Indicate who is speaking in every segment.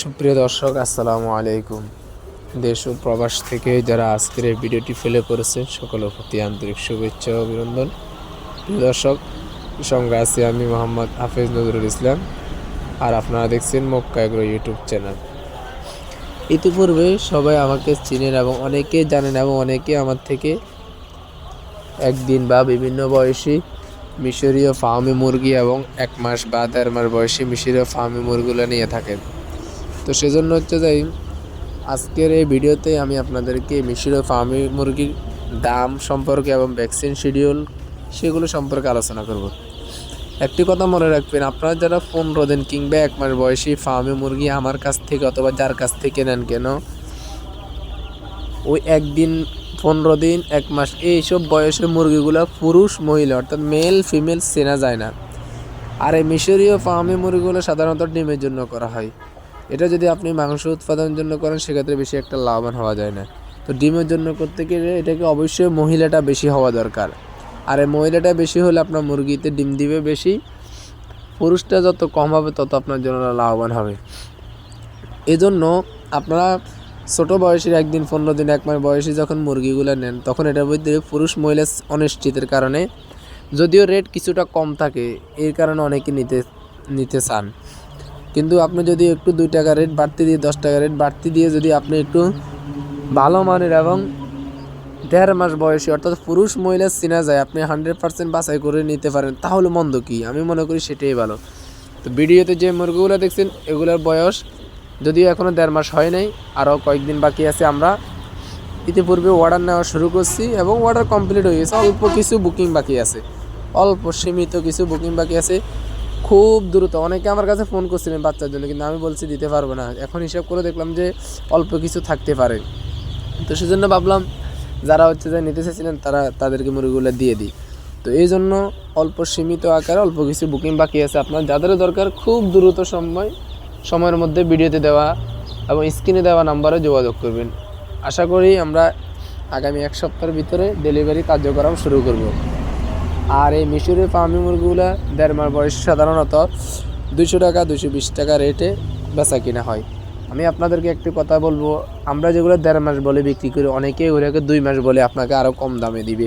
Speaker 1: সুপ্রিয় দর্শক, আসসালামু আলাইকুম। দেশ ও প্রবাস থেকে যারা আজকের এই ভিডিওটি ফেলে করেছেন, সকলের প্রতি আন্তরিক শুভেচ্ছা অভিনন্দন। প্রিয় দর্শক সঙ্গে আছি আমি মোহাম্মদ হাফিজ নজরুল ইসলাম, আর আপনারা দেখছেন মক্কা এগ্রো ইউটিউব চ্যানেল। ইতিপূর্বে সবাই আমাকে চিনেন এবং অনেকে জানেন এবং অনেকে আমার থেকে একদিন বা বিভিন্ন বয়সী মিশরীয় ফার্মি মুরগি এবং এক মাস বা দেড় মাস বয়সী মিশরীয় ফার্মি মুরগিগুলো নিয়ে থাকেন। তো সেজন্য হচ্ছে যে আজকের এই ভিডিওতে আমি আপনাদেরকে মিশরীয় ফার্মি মুরগির দাম সম্পর্কে এবং ভ্যাকসিন শিডিউল সেগুলো সম্পর্কে আলোচনা করব। একটি কথা মনে রাখবেন, আপনারা যারা পনেরো দিন কিংবা এক মাস বয়সী ফার্মি মুরগি আমার কাছ থেকে অথবা যার কাছ থেকে নেন কেন, ওই একদিন, পনেরো দিন, এক মাস, এইসব বয়সের মুরগিগুলো পুরুষ, মহিলা, অর্থাৎ মেল ফিমেল চেনা যায় না। আর এই মিশরীয় ফার্মি মুরগিগুলো সাধারণত ডিমের জন্য করা হয়। এটা যদি আপনি মাংস উৎপাদনের জন্য করেন, সেক্ষেত্রে বেশি একটা লাভবান হওয়া যায় না। তো ডিমের জন্য করতে গেলে এটাকে অবশ্যই মহিলাটা বেশি হওয়া দরকার। আর এই মহিলাটা বেশি হলে আপনার মুরগিতে ডিম দিবে বেশি, পুরুষটা যত কম হবে, তত আপনার জন্য লাভবান হবে। এজন্য আপনারা ছোট বয়সের একদিন, পনেরো দিন, এক মাস বয়সী যখন মুরগিগুলো নেন, তখন এটার মধ্যে পুরুষ মহিলা অনিশ্চিতের কারণে, যদিও রেট কিছুটা কম থাকে, এর কারণে অনেকে নিতে নিতে চান। কিন্তু আপনি যদি একটু দুই টাকা রেট বাড়তি দিয়ে, দশ টাকা রেট বাড়তি দিয়ে যদি আপনি একটু ভালো মানের এবং দেড় মাস বয়সী অর্থাৎ পুরুষ মহিলা চেনা যায়, আপনি হান্ড্রেড পার্সেন্ট বাছাই করে নিতে পারেন, তাহলে মন্দ কি? আমি মনে করি সেটাই ভালো। তো ভিডিওতে যে মুরগিগুলো দেখছেন, এগুলোর বয়স যদিও এখনও দেড় মাস হয় নাই আরও কয়েকদিন বাকি আছে আমরা। ইতিপূর্বে অর্ডার নেওয়া শুরু করছি এবং অর্ডার কমপ্লিট হয়ে গেছে, অল্প কিছু বুকিং বাকি আছে। অল্প সীমিত কিছু বুকিং বাকি আছে। খুব দ্রুত। অনেকে আমার কাছে ফোন করছিলেন বাচ্চার জন্য, কিন্তু আমি বলছি দিতে পারব না। এখন হিসাব করে দেখলাম যে অল্প কিছু থাকতে পারে। তো সেজন্য ভাবলাম, যারা হচ্ছে যে নিতে চাইছিলেন, তারা তাদেরকে মুরগিগুলো দিয়ে দিই। তো এই জন্য অল্প সীমিত আকারে অল্প কিছু বুকিং বাকি আছে। আপনার যাদের দরকার, খুব দ্রুত সময়, সময়ের মধ্যে ভিডিওতে দেওয়া এবং স্ক্রিনে দেওয়া নাম্বারে যোগাযোগ করবেন। আশা করি আমরা আগামী এক সপ্তাহের ভিতরে ডেলিভারি কার্যক্রম শুরু করব। আর এই মিশরের ফার্মি মুরগিগুলো দেড় মাস বয়সে সাধারণত দুশো টাকা দুশো বিশ টাকা রেটে বেচা কিনা হয়। আমি আপনাদেরকে একটি কথা বলব, আমরা যেগুলো দেড় মাস বলে বিক্রি করি, অনেকেই ওগুলোকে দুই মাস বলে আপনাকে আরও কম দামে দিবে।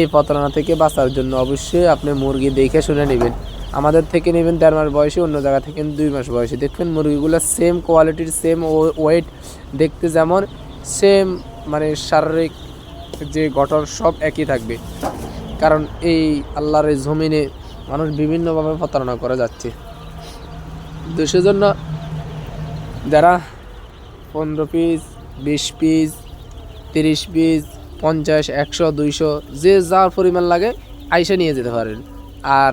Speaker 1: এই প্রতারণা থেকে বাঁচার জন্য অবশ্যই আপনি মুরগি দেখে শুনে নেবেন। আমাদের থেকে নেবেন দেড় মাস বয়সী, অন্য জায়গা থেকে দুই মাস বয়সী। দেখবেন মুরগিগুলো সেম কোয়ালিটির সেম ওয়েট দেখতে যেমন সেম মানে শারীরিক যে গঠন সব একই থাকবে। কারণ এই আল্লাহর এই জমিনে মানুষ বিভিন্নভাবে প্রতারণা করে যাচ্ছে। তো সেজন্য যারা পনেরো পিস, বিশ পিস, তিরিশ পিস, পঞ্চাশ, একশো, দুইশো, যে যার পরিমাণ লাগে আইসে নিয়ে যেতে পারেন। আর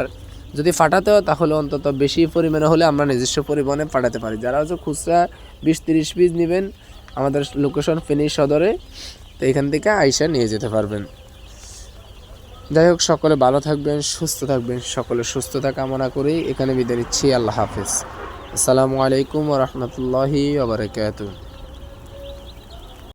Speaker 1: যদি ফাটাতে হয় তাহলে অন্তত বেশি পরিমাণে হলে আমরা নিজস্ব পরিমাণে পাঠাতে পারি। যারা হচ্ছে খুচরা বিশ, তিরিশ পিস নেবেন, আমাদের লোকেশন ফিনিশ সদরে, তো এখান থেকে আইসা নিয়ে যেতে পারবেন। যাই হোক, সকলে ভালো থাকবেন, সুস্থ থাকবেন, সকলে সুস্থতা কামনা করেই এখানে বিদায় নিচ্ছি। আল্লাহ হাফিজ। আসসালামু আলাইকুম রহমতুল্লাহি